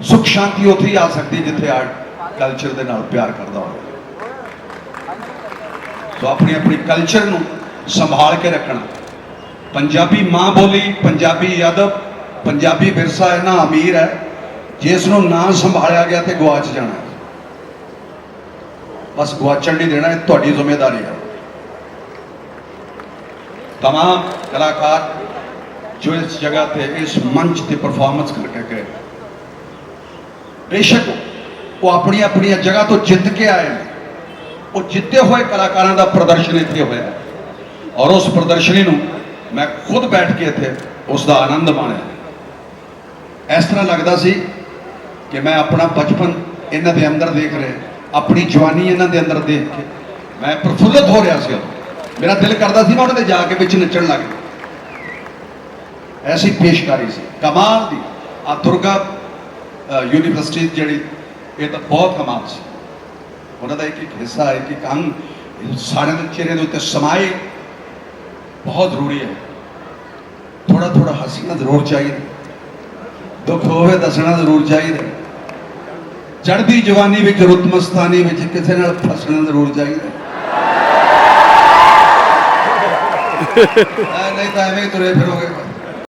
ਸੁਖ ਸ਼ਾਂਤੀ ਉੱਥੇ ਹੀ ਆ ਸਕਦੀ ਹੈ ਜਿੱਥੇ ਆਰਟ ਕਲਚਰ ਦੇ ਨਾਲ ਪਿਆਰ ਕਰਦਾ ਹੋਵੇ ਸੋ ਆਪਣੀ ਆਪਣੀ ਕਲਚਰ ਨੂੰ ਸੰਭਾਲ ਕੇ ਰੱਖਣਾ ਪੰਜਾਬੀ ਮਾਂ ਬੋਲੀ ਪੰਜਾਬੀ ਅਦਬ ਪੰਜਾਬੀ ਵਿਰਸਾ ਇੰਨਾ ਅਮੀਰ ਹੈ ਜਿਸ ਨੂੰ ਨਾ ਸੰਭਾਲਿਆ ਗਿਆ ਤੇ ਗਵਾਚ ਜਾਣਾ ਹੈ। ਬਸ ਗਵਾਚਣ ਨਹੀਂ ਦੇਣਾ ਇਹ ਤੁਹਾਡੀ ਜ਼ਿੰਮੇਵਾਰੀ ਹੈ तमाम कलाकार जो इस जगह पे इस मंच ਤੇ ਪਰਫਾਰਮੈਂਸ ਕਰਕੇ ਗਏ ਬੇਸ਼ੱਕ ਉਹ ਆਪਣੀ ਆਪਣੀ ਜਗ੍ਹਾ ਤੋਂ ਜਿੱਤ ਕੇ ਆਏ ਨੇ ਉਹ ਜਿੱਤੇ ਹੋਏ ਕਲਾਕਾਰਾਂ ਦਾ ਪ੍ਰਦਰਸ਼ਨ ਇੱਥੇ ਹੋਇਆ ਹੈ। ਔਰ ਉਸ ਪ੍ਰਦਰਸ਼ਨੀ ਨੂੰ ਮੈਂ ਖੁਦ ਬੈਠ ਕੇ ਇੱਥੇ ਉਸ ਦਾ ਆਨੰਦ ਮਾਣਿਆ ਇਸ ਤਰ੍ਹਾਂ ਲੱਗਦਾ ਸੀ ਕਿ ਮੈਂ ਆਪਣਾ ਬਚਪਨ ਇਹਨਾਂ ਦੇ ਅੰਦਰ ਦੇਖ ਰਿਹਾ ਆਪਣੀ ਜਵਾਨੀ ਇਹਨਾਂ ਦੇ ਅੰਦਰ ਦੇਖ ਕੇ ਮੈਂ ਪ੍ਰਫੁੱਲਤ ਹੋ ਰਿਹਾ ਸੀ ਮੇਰਾ ਦਿਲ ਕਰਦਾ ਸੀ ਮੈਂ ਉਹਨਾਂ ਦੇ ਜਾ ਕੇ ਵਿੱਚ ਨੱਚਣ ਲੱਗ ਜਾਵਾਂ ਐਸੀ ਪੇਸ਼ਕਾਰੀ ਸੀ ਕਮਾਲ ਦੀ ਆ ਦੁਰਗਾ ਯੂਨੀਵਰਸਿਟੀ ਜਿਹੜੀ ਇਹ ਤਾਂ ਬਹੁਤ ਕਮਾਲ ਸੀ। ਉਹਨਾਂ ਦਾ ਇੱਕ ਇੱਕ ਹਿੱਸਾ ਹੈ ਕਿ ਅੰਗ ਸਾਰਿਆਂ ਦੇ ਚਿਹਰੇ ਦੇ ਉੱਤੇ ਸਮਾਏ। ਬਹੁਤ ਜ਼ਰੂਰੀ ਹੈ। ਥੋੜਾ ਥੋੜਾ ਹੱਸਣਾ ਜ਼ਰੂਰ ਚਾਹੀਦਾ। ਦੁੱਖ ਹੋਵੇ ਦੱਸਣਾ ਜ਼ਰੂਰ ਚਾਹੀਦਾ। ਚੜ੍ਹਦੀ ਜਵਾਨੀ ਵਿੱਚ ਰੁੱਤ ਮਸਤਾਨੀ ਵਿੱਚ ਕਿਸੇ ਨਾਲ ਫਸਣਾ ਜ਼ਰੂਰ ਚਾਹੀਦਾ। ਆ, ਨਹੀਂ ਤਾਂ ਐਵੇਂ ਤੁਰੇ ਫਿਰੋਗੇ।